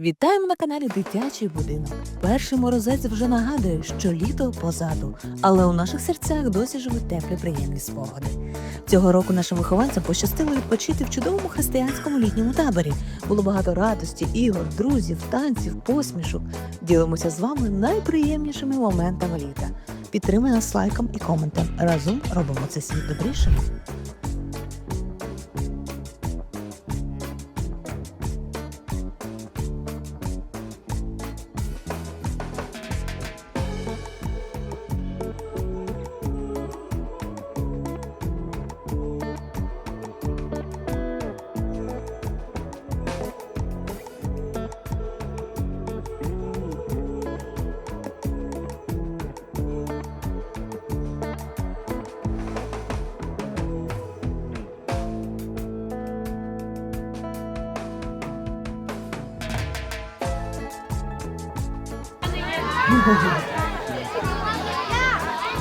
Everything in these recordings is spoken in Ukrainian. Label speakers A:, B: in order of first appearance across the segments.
A: Вітаємо на каналі Дитячий будинок. Перший морозець вже нагадує, що літо позаду, але у наших серцях досі живуть теплі приємні спогади. Цього року нашим вихованцям пощастило відпочити в чудовому християнському літньому таборі. Було багато радості, ігор, друзів, танців, посмішок. Ділимося з вами найприємнішими моментами літа. Підтримай нас лайком і коментом. Разом робимо цей світ добрішим.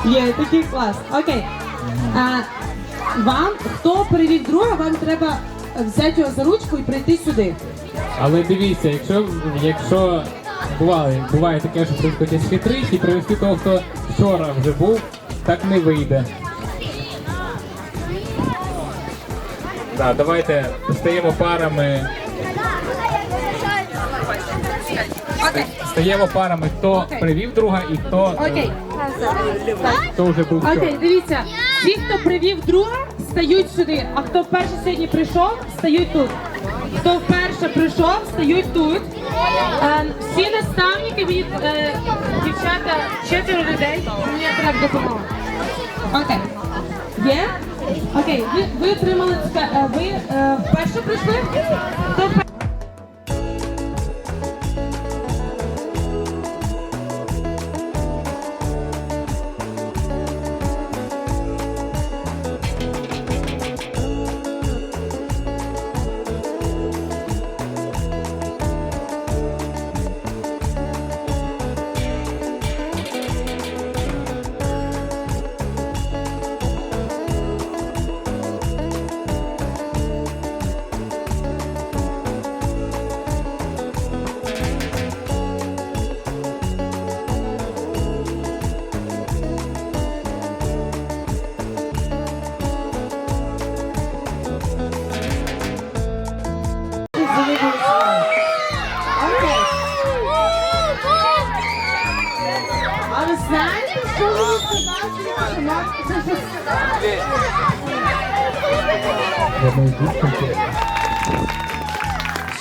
B: Є такий клас. Окей. А, вам, хто привів друга, вам треба взяти його за ручку і прийти сюди.
C: Але дивіться, якщо якщо буває, буває таке, що хтось хоче схитрити і привести того, хто вчора вже був, так не вийде. Так, давайте стаємо парами. Стаємо парами, хто привів друга і хто, е,
B: Окей.
C: хто вже був вчора.
B: Окей, дивіться. Ті, хто привів друга, стають сюди. А хто вперше сьогодні прийшов, стають тут. Хто вперше прийшов, стають тут. Е, всі наставники від е, дівчата, четверо людей. Мені треба допомога. Окей. Є? Окей, ви, ви отримали е, Ви е, вперше прийшли? Хто вперше?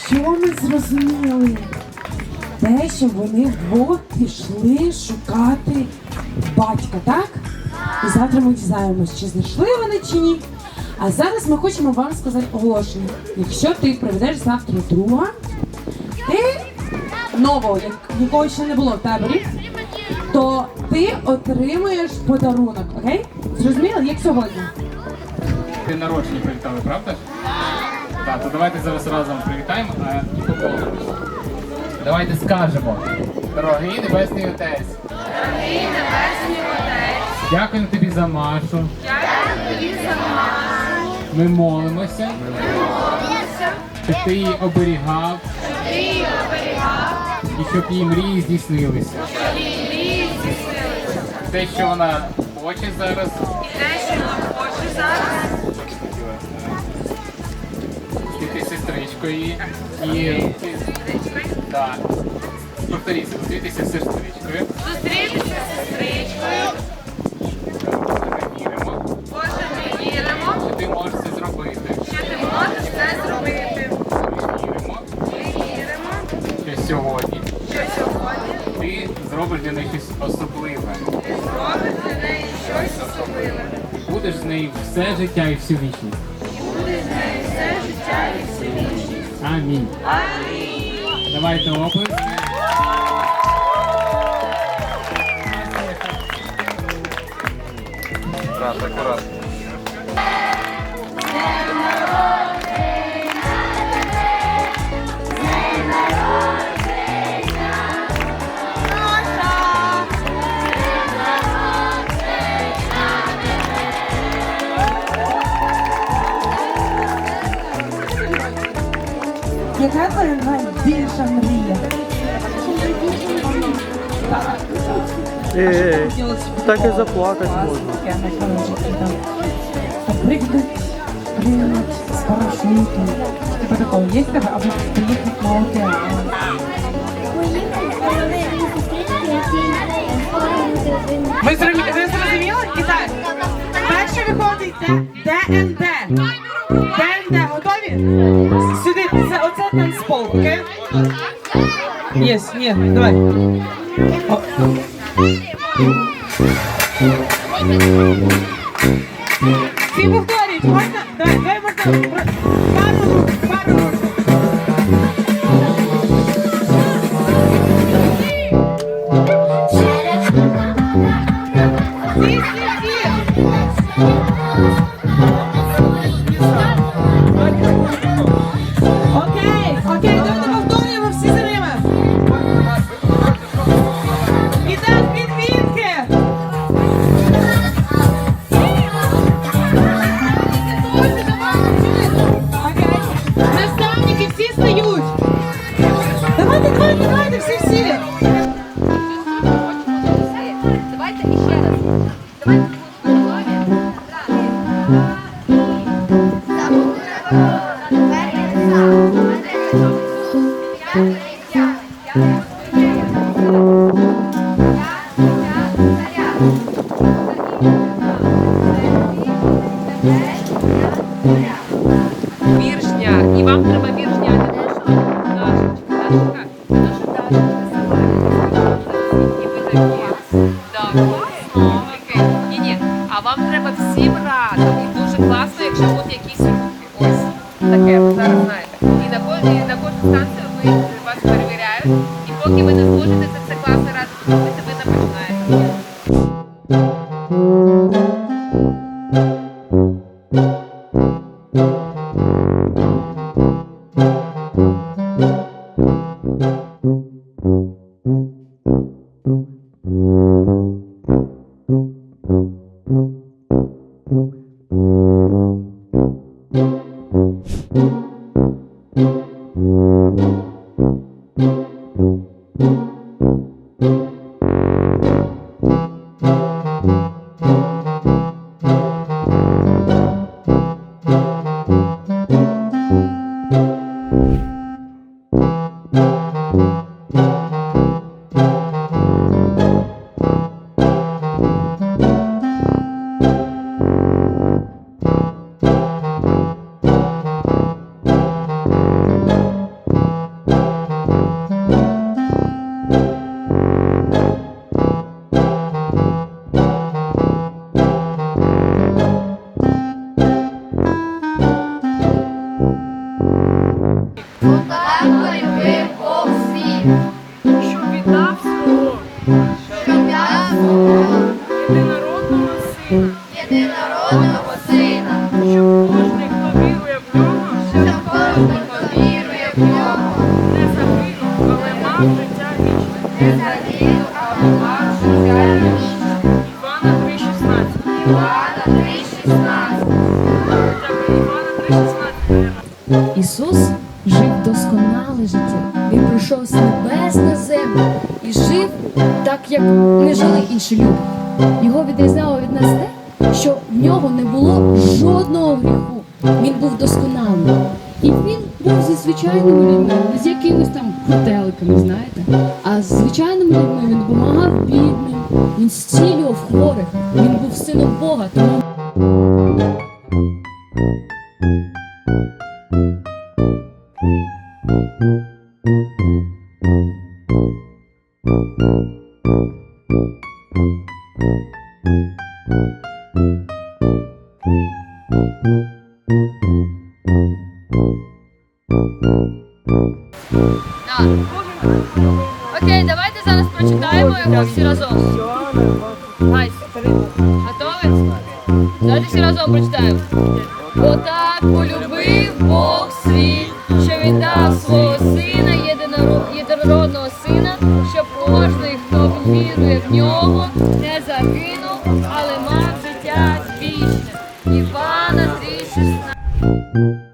B: Що
D: ми зрозуміли? Те, що вони вдвох пішли шукати батька, так? І завтра ми дізнаємось, чи знайшли вони чи ні. А зараз ми хочемо вам сказати оголошення. Якщо ти приведеш завтра друга, ти нового, як- якого ще не було в таборі, то ти отримуєш подарунок, окей? Зрозуміли, як сьогодні?
C: Ти народження привітали, правда? Так, то давайте зараз разом привітаємо, а і. Давайте скажемо. Дорогий Небесний Отець. Дорогий Небесний Отець. Дякуємо тобі за Машу. Дякую тобі за Машу. Ми молимося. Ми молимося. Щоб ти її оберігав. Щоб ти її оберігав. І щоб її мрії здійснилися. Щоб її мрії здійснилися. Те, що вона хоче зараз. Ти сестричкою і так. Повторіться, зустрітися з сестричкою.
E: Зустрітися з сестричкою.
C: Боже, ми віримо, що ти можеш це зробити.
E: що ти можеш це зробити.
C: Ми віримо, що сьогодні
E: що сьогодні
C: ти зробиш для неї щось особливе. Нею все життя і всю вічність.
E: Будеш з нею все життя і всю вічність.
C: Амінь.
E: Амінь.
C: Давайте оплески.
D: Яка це найбільша мрія.
F: Ей, так і заплакати можна.
D: Пригнуть з парашютом. Типа такого в тебе, або приїхати на океан.
B: Ви зрозуміли? Ви зрозуміли? І так, перше виходить ДНД. ДНД, готові? Танцпол, окей? Єс, ні, давай. О. Всі повторюють, можна? Давай, давай можна. Пару, пару. Всі,
E: рухи. Ось. Таке, ви зараз знаєте. І на кожній на кожну станцію ви вас перевіряють. І поки ви не зможете це єдинородного сина,
G: єдинородного
H: люди. Його відрізняло від нас те, що в нього не було жодного гріху. Він був досконалий. І він був зі звичайними людьми, не з якимись там крутеликами, знаєте. А з звичайними людьми він допомагав бідним, він зцілював хворих, він був сином Бога, тому
G: світ, що віддав свого сина, єдиноро- єдинородного сина, щоб кожний, хто вірує в нього, не загинув, але мав життя вічне. Івана 3,16.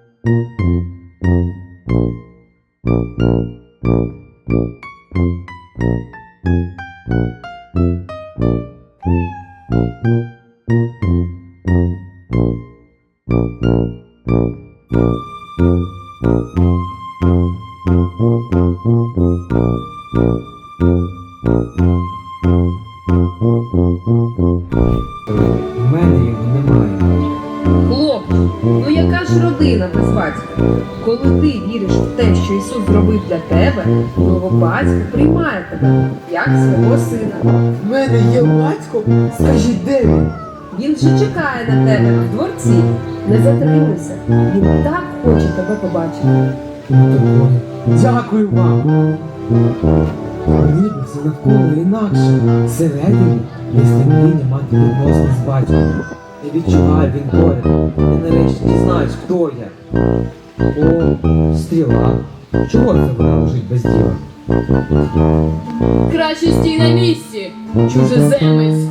E: Коли ти віриш в те, що Ісус зробив для тебе, твого батька приймає тебе як свого сина.
I: В мене є батько? Скажіть, де він?
E: Він вже чекає на тебе в дворці. Не затримуйся. Він так хоче тебе побачити.
I: Дякую вам. Ніби все навколо інакше. Всередині є стремління мати відносини з батьком. Я відчуваю він поряд. Я нарешті дізнаюсь, хто я. О, стріла. Чого це вона лежить без діла?
G: Краще стій на місці, чужеземець.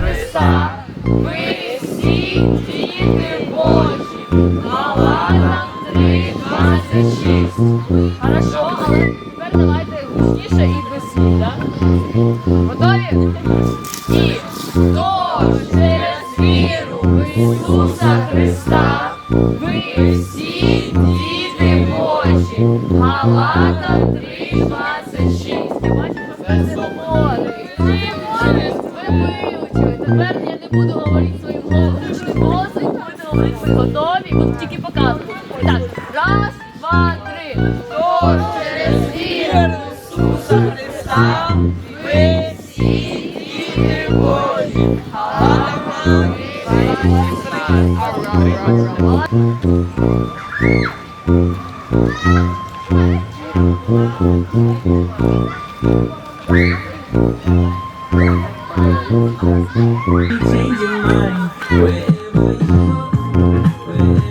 G: Христа, ви всі діти Божі, мала нам 3,26. Хорошо, але тепер давайте гучніше і без? Готові? І хто через віру Ісуса Христа, ви всі діти Божі, Галатам 3,26. Я бачу, ви свободи. Симони, ви вивчили. Тепер я не буду говорити готові, От тільки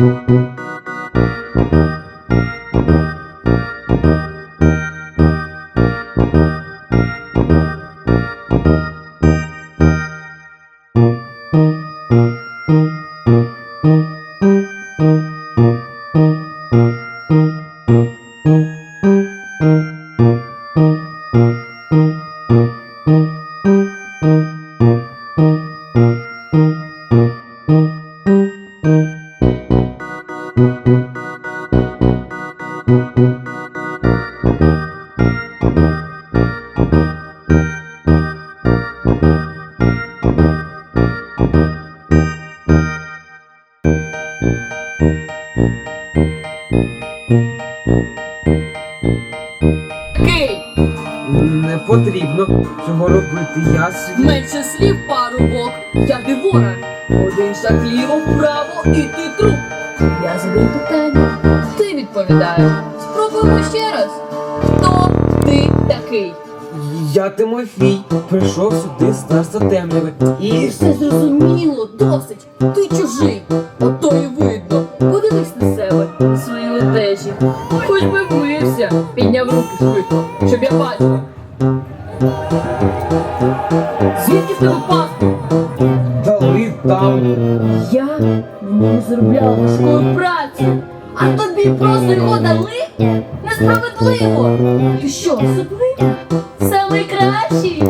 I: Thank you. Цього. Я свій.
G: менше слів, парубок. Я дивора. Один шаг ліво, вправо і ти труп. Я задаю питання. Ти відповідаєш. Спробуємо ще раз. Хто ти такий?
I: Я Тимофій. Прийшов сюди з царства темряви.
G: І все зрозуміло, досить. Ти чужий. Ото і видно. Подивись на себе, свої одежі. Хоч би вмився. Підняв руки швидко, щоб я бачила. Звідки в тебе паспорт?
I: Дали там.
H: Я не заробляла важкою працю, а тобі просто його дали? Несправедливо! Ти що, Самий кращий?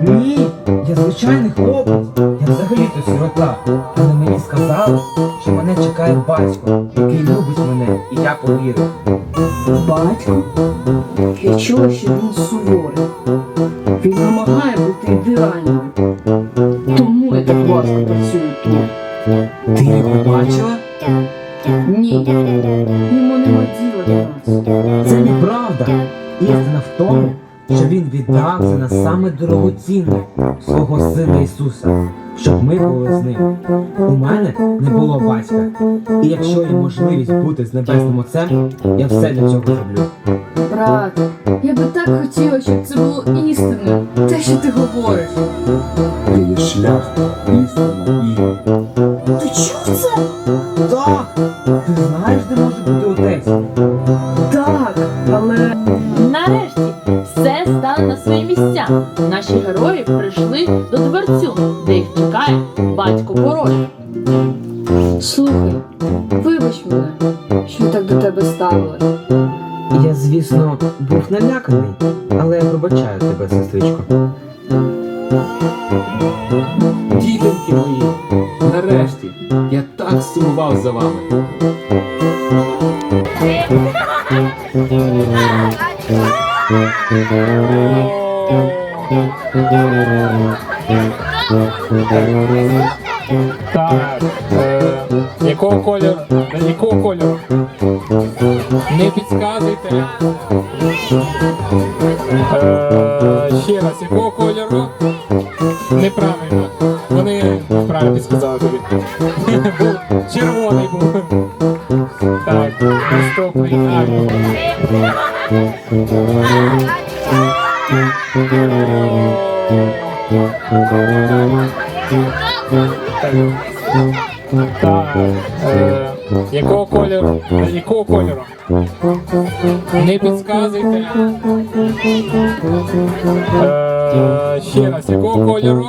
I: Ні, я звичайний хлопець. Я взагалі-то сирота. Але мені сказали, що мене чекає батько, який любить мене, і я повірив.
D: Батько? Я чула, що він суворий. Він вимагає бути ідеальним. Тому я так важко працюю тут.
I: Ти його бачила?
H: Ні. Йому нема діла до нас.
I: Це неправда. Істина в тому, що він віддав за нас саме дорогоцінне свого сина Ісуса, щоб ми були з ним. У мене не було батька. І якщо є можливість бути з небесним отцем, я все для цього зроблю.
H: Брат, я би так хотіла, щоб це було істинно. Те, що ти говориш.
I: Ти є шлях, істина і.
H: Ти чув це?
I: Так! Ти знаєш, де може бути отець?
D: Так, але
B: Нарешті все стало на свої місця. Наші герої прийшли до дворцю, де їх чекає батько король.
H: Слухай, вибач мене, що так до тебе ставилась.
I: Я, звісно, був наляканий, але я пробачаю тебе, сестричко.
C: Дітоньки мої, нарешті, я так сумував за вами. Так, е, якого кольору? Е, Якого кольору? Не підказуйте. Е, ще раз, якого кольору? Неправильно. Вони правильно підсказали тобі. Червоний був. Так, наступний кольору? Якого кольору? Не підказуйте. Е, ще раз, якого кольору?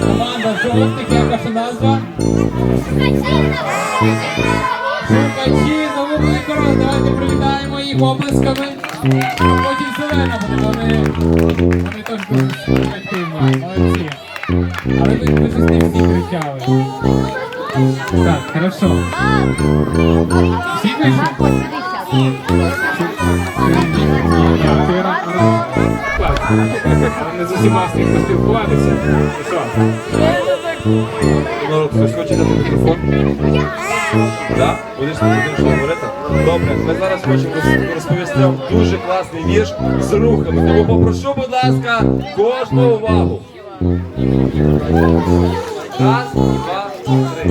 C: Команда жовтих, яка ваша назва? Шукачі нової корони. Давайте привітаємо їх оплесками. А потім зелена, вони, вони теж дуже активні. Молодці. Але ви, ви щось не всі кричали. Так, хорошо. Всі вийшли? Не з усіма встиг поспілкуватися. Ну що?
F: Ну, хтось хоче дати телефон? Так? Будеш будеш говорити? Добре, ми зараз хочемо роз- розповісти вам дуже класний вірш з рухами. Тому попрошу, будь ласка, кожну увагу. Раз, два, три.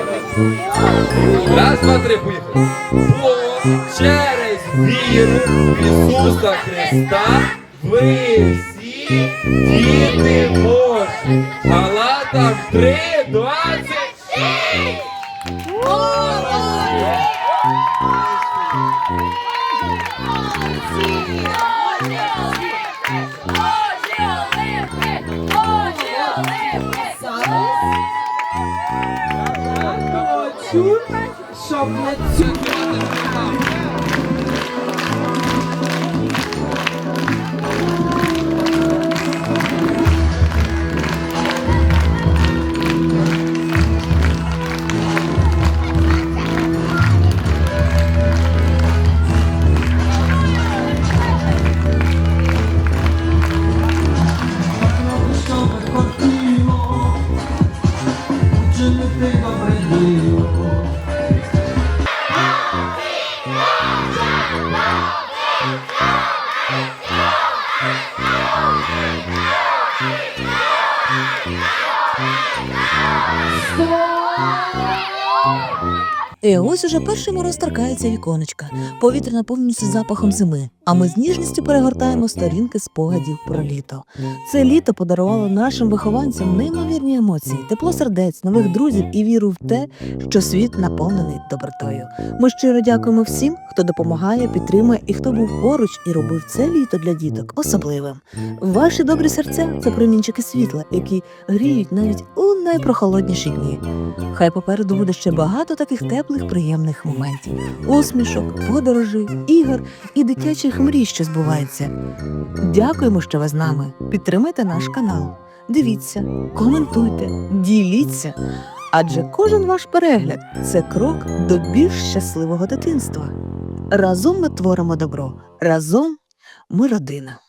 F: Раз, два, три, поїхали. Бо через віру Ісуса Христа ви всі Діти Божі, галатам 3, 20.
D: Хочу, щоб на chocolate
A: soup. Ось уже перший мороз торкається віконечка. Повітря наповнюється запахом зими. А ми з ніжністю перегортаємо сторінки спогадів про літо. Це літо подарувало нашим вихованцям неймовірні емоції, тепло сердець, нових друзів і віру в те, що світ наповнений добротою. Ми щиро дякуємо всім, хто допомагає, підтримує і хто був поруч і робив це літо для діток особливим. Ваші добрі серця це промінчики світла, які гріють навіть у найпрохолодніші дні. Хай попереду буде ще багато таких теплих, приємних моментів, усмішок, подорожей, ігор і дитячих мрій, що збуваються. Дякуємо, що ви з нами. Підтримайте наш канал. Дивіться, коментуйте, діліться. Адже кожен ваш перегляд це крок до більш щасливого дитинства. Разом ми творимо добро, разом ми родина.